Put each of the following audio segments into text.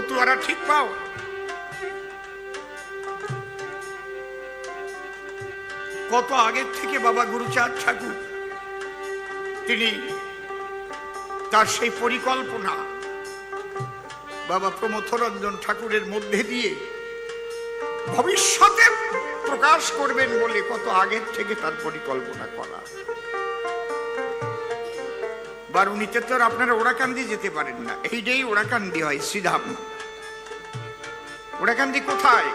পতুয়ারা ঠিক পাও? কত আগের থেকে বাবা গুরুচাঁদ ঠাকুর, তিনি তার সেই পরিকল্পনা বাবা প্রমথরঞ্জন ঠাকুরের মধ্যে দিয়ে ভবিষ্যতে প্রকাশ করবেন বলে কত আগের থেকে তার পরিকল্পনা করা। বারুনিতে তো আপনারা ওরাকান্দি যেতে পারেন না। এইটাই ওরাকান্দি হয় শ্রীধাম। ওড়াকান্দি কোথায়?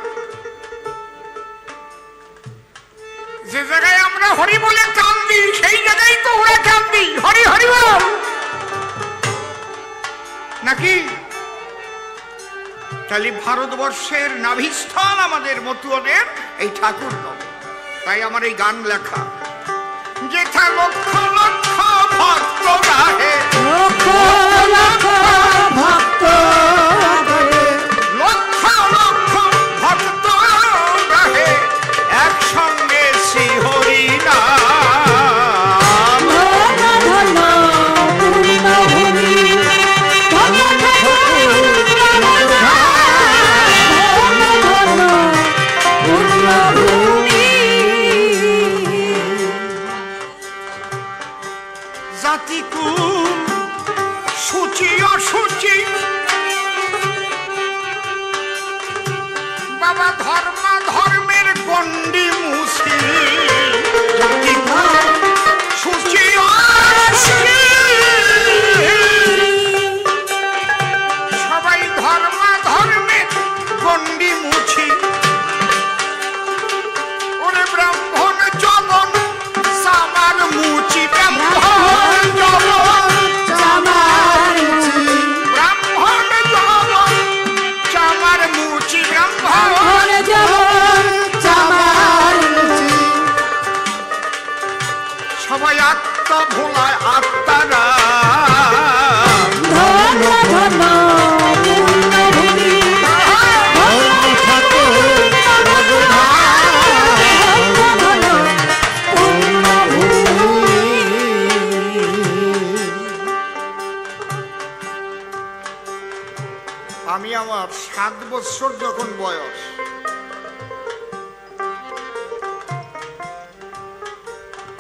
যে জায়গায় আমরা হরি বলে কান্দি সেই জায়গায় তো ওরা কান্দি হরি হরি বল। নাকি? তাহলে ভারতবর্ষের নাভিস্থান আমাদের মতুয়াদের, এই ঠাকুর। তাই আমার এই গান লেখা। যেথা লক্ষ লক্ষ ভক্ত রাহে। লক্ষ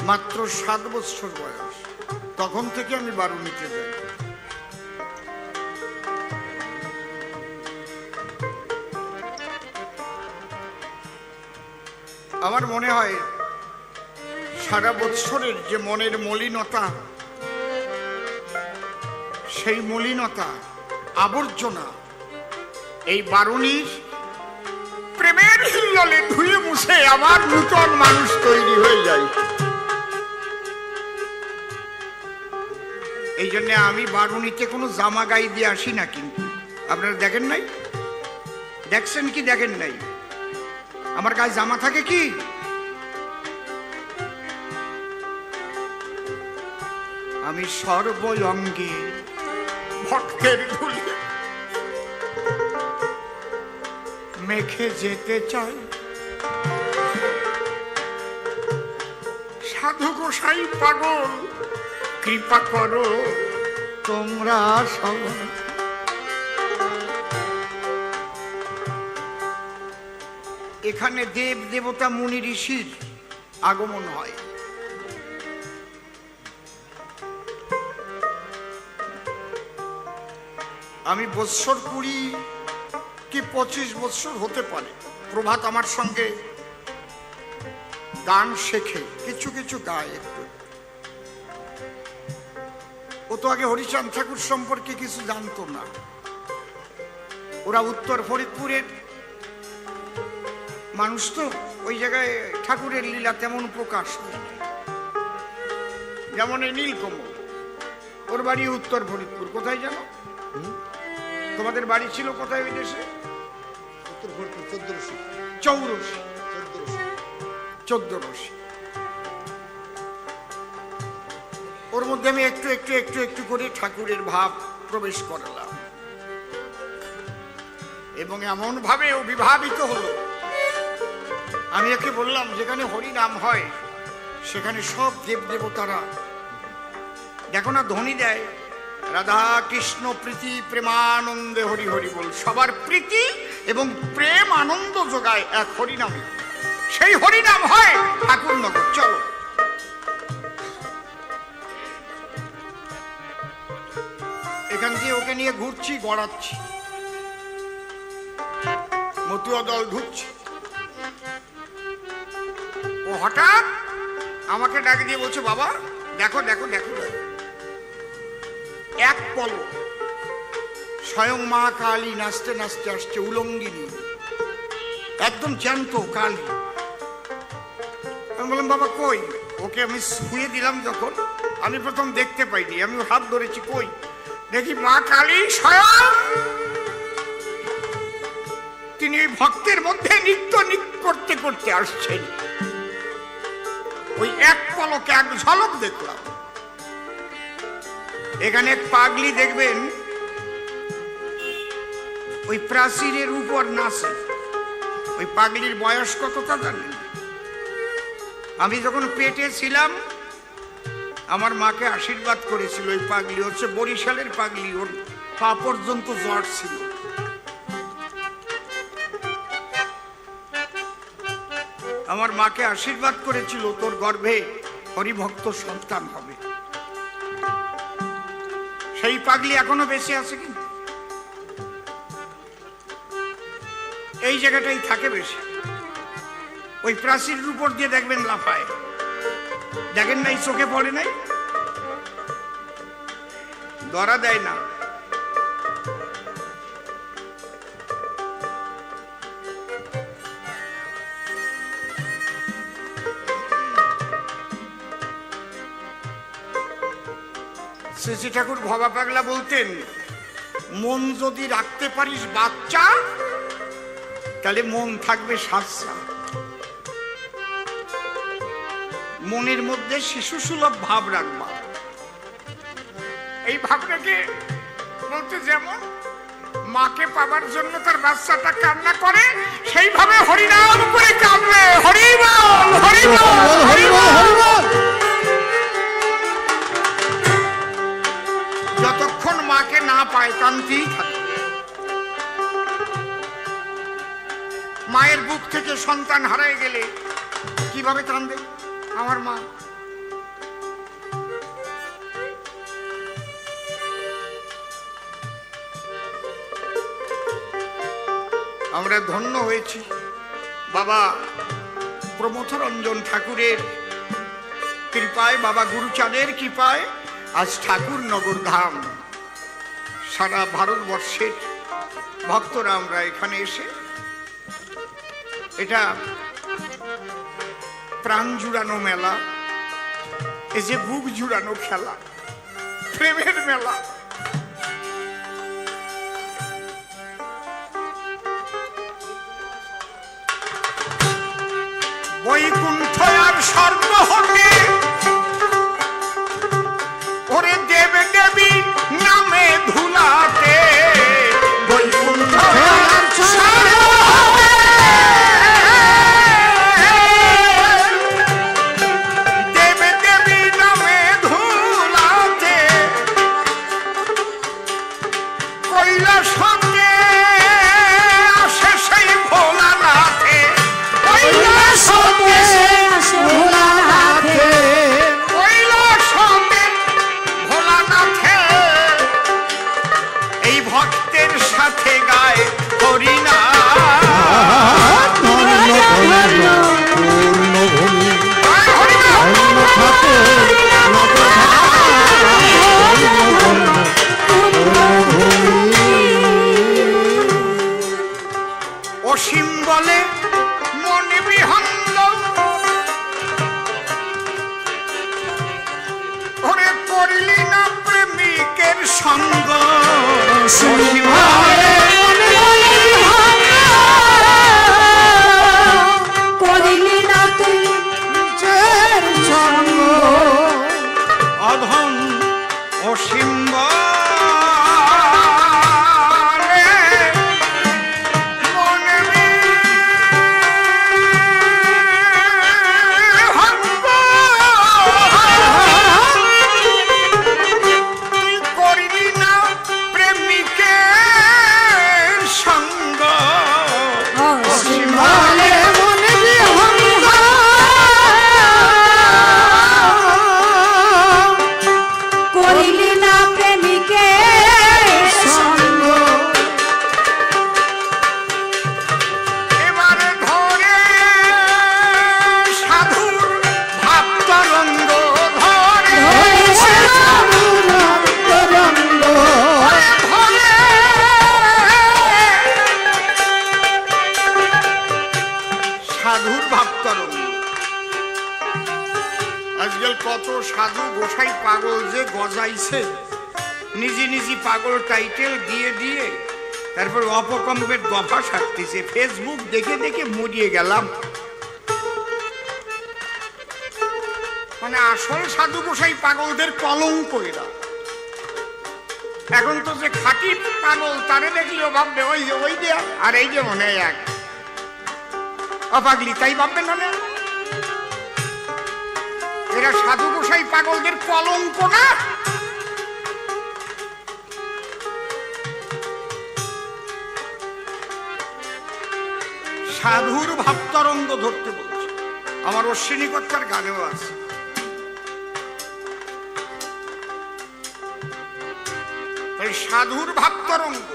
মাত্র সাত বছর বয়স। তখন থেকে আমি বারুনিতে যাই আমার মনে হয় সারা বৎসরের যে মনের মলিনতা, সেই মলিনতা, আবর্জনা, এই বারুণীর প্রেমের হিল্ললে ধুয়ে মুছে আমার নূতন মানুষ তৈরি হয়ে যায়। এই জন্য আমি বারুণীতে কোনো জামা গাই দিয়ে আসি না কিন্তু। আপনারা দেখেন নাই? দেখছেন কি দেখেন নাই? আমার গায়ে জামা থাকে কি? আমি সর্বঙ্গে ভক্তের ধুলি মেখে যেতে চাই। সাধু গোসাই পাগল। কৃপা করো, তোমরা সবাই। এখানে দেব দেবতা মুনি ঋষির আগমন হয়। আমি বৎসর কুড়ি কি পঁচিশ বৎসর হতে পারে। প্রভাত আমার সঙ্গে গান শেখে, কিছু কিছু গায় একটু। ও তো আগে হরিচাঁদ ঠাকুর সম্পর্কে কিছু জানতো না। ওরা উত্তর ফরিদপুরের মানুষ তো ওই জায়গায় ঠাকুরের লীলা তেমন প্রকাশ যেমন এই নীলকমল ওর বাড়ি উত্তর ফরিদপুর কোথায় জানো? তোমাদের বাড়ি ছিল কোথায় ওই দেশে? উত্তর চোদ্দশো চৌরসি চোদ্দশো ওর মধ্যে আমি একটু একটু একটু একটু করে ঠাকুরের ভাব প্রবেশ করালাম। এবং এমন ভাবে ও বিভাবিত হলো। আমি একে বললাম, যেখানে হরি নাম হয়, সেখানে সব দেব দেবতারা দেখো না, ধ্বনি দেয়, রাধা কৃষ্ণ প্রীতি প্রেমানন্দে হরি হরি বল। সবার প্রীতি এবং প্রেম আনন্দ যোগায় এক হরিনামে। সেই হরিনাম হয় ঠাকুরনগর। চলো। নিয়ে ঘুরছি, গড়াচ্ছি। মতুয়া দল ঢুকছে। ও হঠাৎ আমাকে ডাক দিয়ে বলছে, বাবা, দেখো দেখো দেখো। এক পল স্বয়ং মা কালী নাচতে নাচতে আসছে উলঙ্গিনী। একদম জ্যান্ত কালী। আমি বললাম, বাবা, কই? ওকে আমি শুয়ে দিলাম যখন। আমি প্রথম দেখতে পাইনি, আমি হাত ধরেছি, কই? দেখি মা কালী স্বয়ং তিনি ওই ভক্তের মধ্যে নৃত্য নৃত্য করতে করতে আসছেন। ওই এক পলকে এক ঝলক দেখলাম। এখানে পাগলি দেখবেন, ওই প্রাচীরের উপর নাচে। ওই পাগলির বয়স কত তা জানেন? আমি যখন পেটে ছিলাম আমার মাকে আশীর্বাদ করেছিল ওই পাগলি, হচ্ছে বরিশালের পাগলি, ওর পা পর্যন্ত জ্বর ছিল। আমার মাকে আশীর্বাদ করেছিল, তোর গর্ভে হরিভক্ত সন্তান হবে। সেই পাগলি এখনও বেঁচে আছে কিন্তু এই জায়গাটাই থাকে বেশি। ওই প্রাচীর উপর দিয়ে দেখবেন লাফায়। দেখেন নাই, চোখে পড়ে নাই? ধরা দেয় না। শ্রী ঠাকুর ভবা পাগলা বলতেন, মন যদি রাখতে পারিস বাচ্চা, তাহলে মন থাকবে সাজসা মনের মধ্যে শিশু সুলভ ভাব রাখবা। এই ভাবটাকে বলতে যেমন মাকে পাবার জন্য তার বাচ্চাটা কান্না করে, সেইভাবে হরিনাম করে কাঁদবে। হরিবল হরিবল হরিবল। যতক্ষণ মাকে না পায় কান্তিই থাকে। মায়ের বুক থেকে সন্তান হারায় গেলে কীভাবে কান্দে আমার মা। আমরা ধন্য হয়েছি। বাবা প্রমথ রঞ্জন ঠাকুরের কৃপায়, বাবা গুরুচাঁদের কৃপায় আজ ঠাকুর নগর ধাম। সারা ভারতবর্ষের ভক্তরা আমরা এখানে এসে এটা প্রাণ জুড়ানো মেলা এ যে বুক জুড়ানো খেলা প্রেমের মেলা। বৈকুণ্ঠ আর স্বর্গ হতে সাধুর ভাবতর আজকাল কত সাধু গোসাই পাগল যে গজাইছে। নিজে নিজে পাগল টাইটেল দিয়ে দিয়ে তারপর অপকম্পের দফা সারতেছে। ফেসবুক দেখে দেখে মরিয়ে গেলাম। মানে আসল সাধু গোসাই পাগলদের কলম কইরা এখন তো যে খাটি পাগল, তারে দেখলেও ভাববে ওই যে, ওই দেয়া আর এই যে মনে এক। অপাগলি তাই ভাববে না? এরা সাধু গোসাই পাগলদের কলঙ্ক না? সাধুর ভাবতরঙ্গ ধরতে বলছে। আমার অশ্বিনী কর্তার গানেও আছে। সাধুর ভাবতরঙ্গ,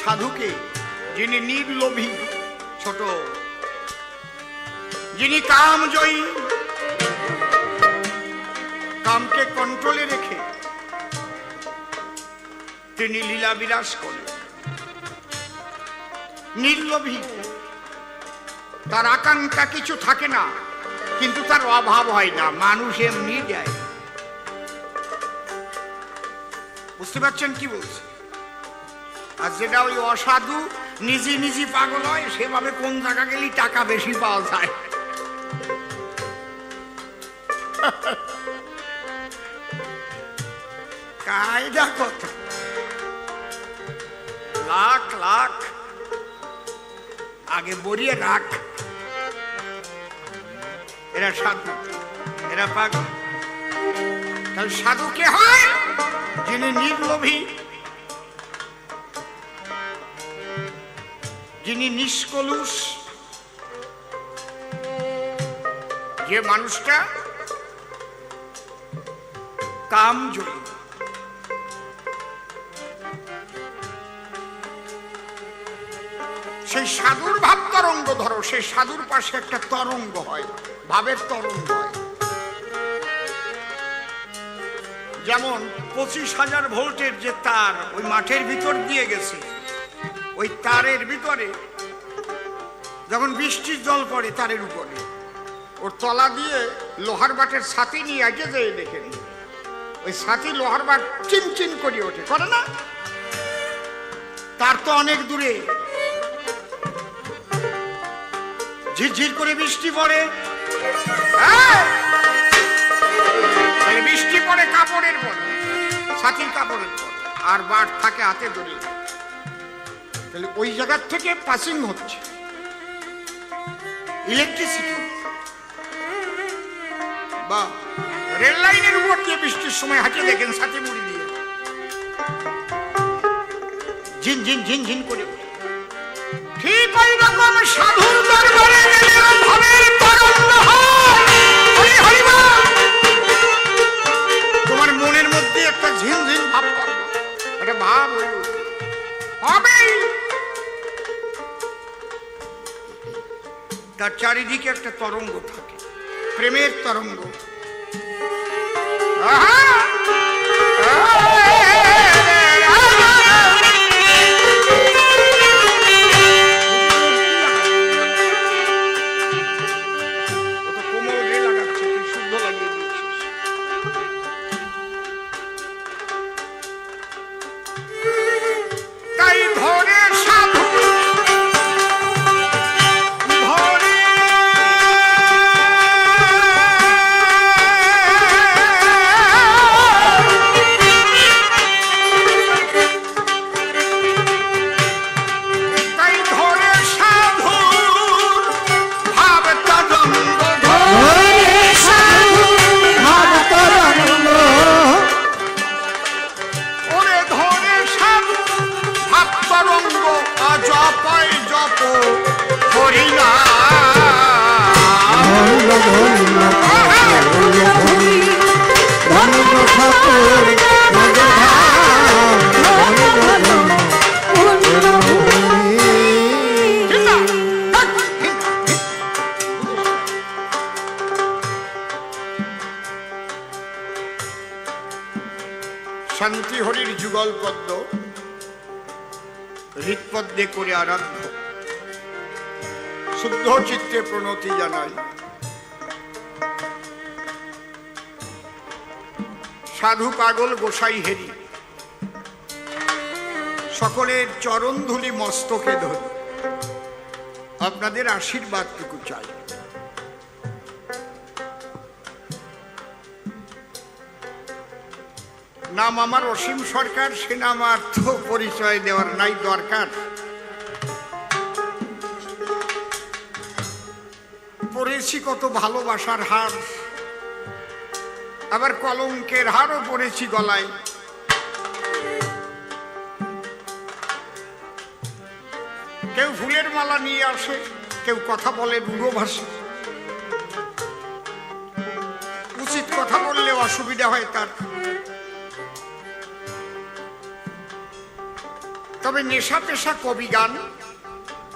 সাধুকে যিনি নির্লোভী, ছোট যিনি কামজয়ী কামকে কন্ট্রোলে রেখে তিনি লীলা বিলাস করেন। নির্লোভী, তার আকাঙ্ক্ষা কিছু থাকে না, কিন্তু তার অভাব হয় না, মানুষ এমনি দেয় বুঝতে পারছেন কি বলছে? আর যেটা ওই অসাধু, নিজে নিজে পাগল হয়, সেভাবে কোন জায়গা গেলে টাকা বেশি পাওয়া যায়। কায়দা কত লাখ লাখ আগে বরিয়ে রাখ। এরা সাধু, এরা পাগল। তাহলে সাধু কে হয়? যিনি নির্লোভী। যিনি নিষ্কলুষ। যে মানুষটা কাম জয়ী সেই সাধুর ভাব তরঙ্গ ধরো, সেই সাধুর পাশে একটা তরঙ্গ হয়, ভাবের তরঙ্গ হয়। যেমন পঁচিশ হাজার ভোল্টের যে তার ওই মাঠের ভিতর দিয়ে গেছে, ওই তারের ভিতরে যখন বৃষ্টির জল পড়ে তারের উপরে, ওর তলা দিয়ে লোহার বাটের ছাতি নিয়ে আগে যেয়ে দেখেন ওই ছাতি লোহার বাট চিনচিন করে ওঠে। করে না? তার তো অনেক দূরে। ঝিরঝির করে বৃষ্টি পড়ে। বৃষ্টি পড়ে কাপড়ের পরে ছাতির কাপড়ের পরে আর বাট থাকে হাতে ধরে তাহলে ওই জায়গার থেকে পাসিং হচ্ছে। ইলেকট্রিসিটি বা রেল লাইনের উপর দিয়ে বৃষ্টির সময় হাঁটে দেখেন সাথে মুড়ি দিয়ে। ঝিন ঝিন ঝিন ঝিন করে ঠিক ওই রকম সাধুর দরবারে। তোমার মনের মধ্যে একটা ঝিনঝিন ভাব একটা ভাব হবেই। তার চারিদিকে একটা তরঙ্গ থাকে। প্রেমের তরঙ্গ। হৃৎপদ্মে করে আরাধ্য শুদ্ধ চিত্তে প্রণতি জানাই। সাধু পাগল গোসাই হেরি। সকলের চরণ ধুলি মস্তকে ধরি। আপনাদের আশীর্বাদটুকু চাই। নাম আমার অসীম সরকার, সে নাম আর পরিচয় দেওয়ার নাই দরকার। পড়েছি কত ভালোবাসার হার। আবার কলঙ্কের হারও পড়েছি গলায়। কেউ ফুলের মালা নিয়ে আসে, কেউ কথা বলে রূঢ় ভাষা। উচিত কথা বললে অসুবিধা হয় তার। তবে নেশা পেশা কবি গান,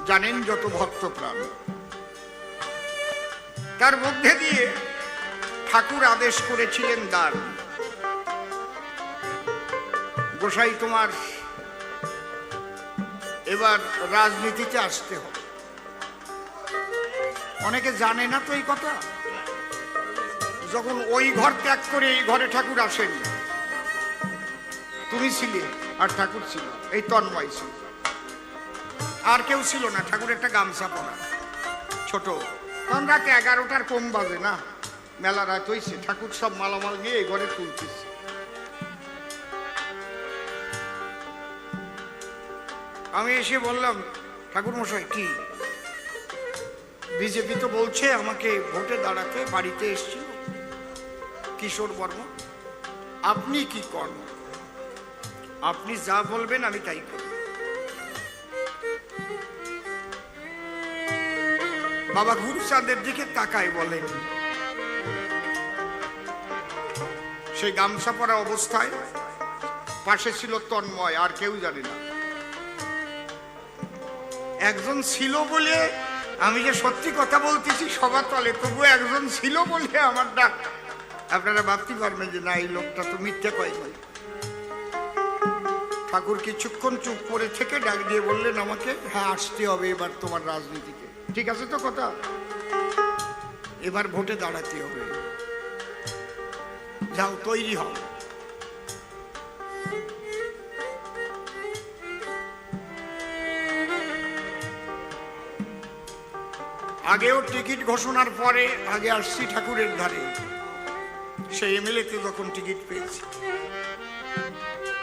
জানেন যত ভক্ত প্রাণ। তার মধ্যে দিয়ে ঠাকুর আদেশ করেছিলেন দান। গোসাই তোমার, এবার রাজনীতিতে আসতে হবে। অনেকে জানে না তো এই কথা? যখন ওই ঘর ত্যাগ করে এই ঘরে ঠাকুর আসেন, তুমি ছিলে আর ঠাকুর ছিল, এই তন্ময় ছিল। আর কেউ ছিল না ঠাকুর একটা গামছা পরা ছোট। তখন রাতে এগারোটার কম বাজে না। মেলা রাত হইছে, ঠাকুর সব মালামাল নিয়ে এই ঘরে তুলতেছে। আমি এসে বললাম ঠাকুর মশাই কি? বিজেপি তো বলছে আমাকে ভোটে দাঁড়াতে বাড়িতে এসছিল, কিশোর বর্মা আপনি কি কর্ম? আপনি যা বলবেন আমি তাই করব। বাবা গুরুচাঁদের দিকে তাকায় বলেন সেই গামছা পরা অবস্থায় পাশে ছিল তন্ময়, আর কেউ জানে না। একজন ছিল বলে আমি যে সত্যি কথা বলতেছি সবার তলে তবু একজন ছিল বলে আমার ডাক। আপনারা ভাবতে পারবেন যে না, এই লোকটা তো মিথ্যে কয় নাই। ঠাকুর কিছুক্ষণ চুপ করে থেকে ডাক দিয়ে বললেন, আমাকে হ্যাঁ আসতে হবে এবার তোমার রাজনীতিতে। ঠিক আছে তো কথা? এবার ভোটে দাঁড়াতে হবে। যাও, তৈরি হও। আগেও টিকিট ঘোষণার পরে আগে আসছি ঠাকুরের ধারে সেই এমএলএতে যখন টিকিট পেয়েছি।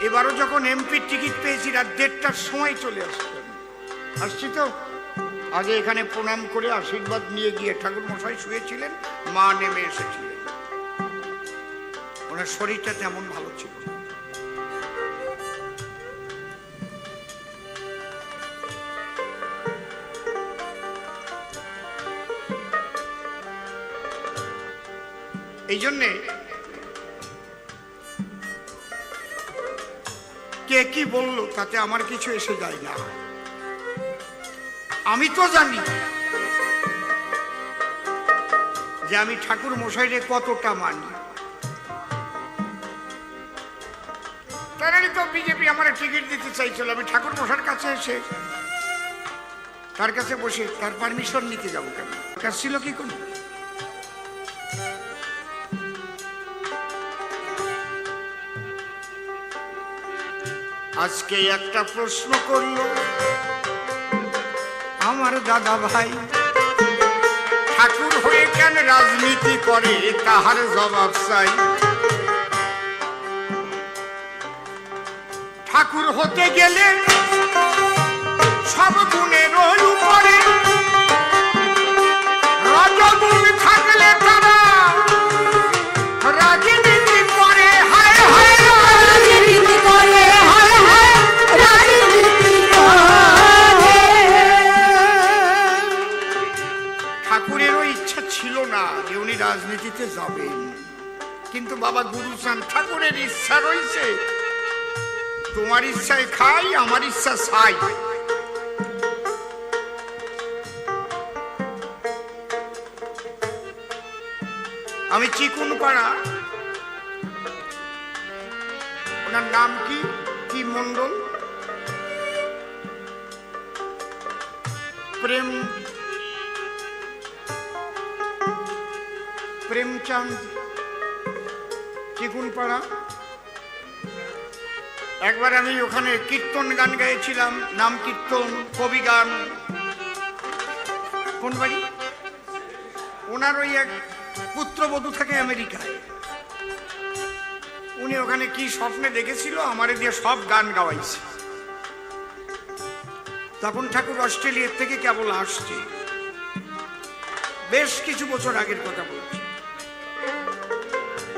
এবারও যখন এমপির টিকিট পেয়েছি, রাত দেড়টার সময় চলে আসছি আমি। আসছি তো? আগে এখানে প্রণাম করে আশীর্বাদ নিয়ে গিয়ে ঠাকুর মশাই শুয়েছিলেন, মা নেমে এসেছিলেন। ওনার শরীরটা তেমন ভালো ছিল এই জন্যে কে কি বলল তাতে আমার কিছু এসে যায় না। আমি তো জানি যে আমি ঠাকুর মশাইরে কতটা মানি। তারাই তো বিজেপি আমার টিকিট দিতে চাইছিল, আমি ঠাকুর মশার কাছে এসে তার কাছে বসে তার পারমিশন নিতে যাব কেন? কাজ ছিল কি কোনো? আজকে একটা প্রশ্ন করল। আমার দাদা ভাই। ঠাকুর হয়ে কেন রাজনীতি করে, তাহার জবাব চাই। ঠাকুর হতে গেলে সব গুণের উপরে রাজনীতিতে যাবেন কিন্তু বাবা গুরুচান ঠাকুরের ইচ্ছা রয়েছে। তোমার ইচ্ছায় খাই, আমার ইচ্ছা ছাই। আমি চিকুন পাড়া ওনার নাম কি? কি মন্ডল প্রেম প্রেমচাঁদ। চিকুনপাড়া একবার আমি ওখানে কীর্তন গান গাইছিলাম নাম কীর্তন, কবি গান। কোন বাড়ি? ওনার ওই এক পুত্রবধূ থাকে আমেরিকায়। উনি ওখানে কি স্বপ্নে দেখেছিল? আমারে দিয়ে সব গান গাওয়াইছে। তখন ঠাকুর অস্ট্রেলিয়ার থেকে কেবল আসছে। বেশ কিছু বছর আগের কথা বলছি।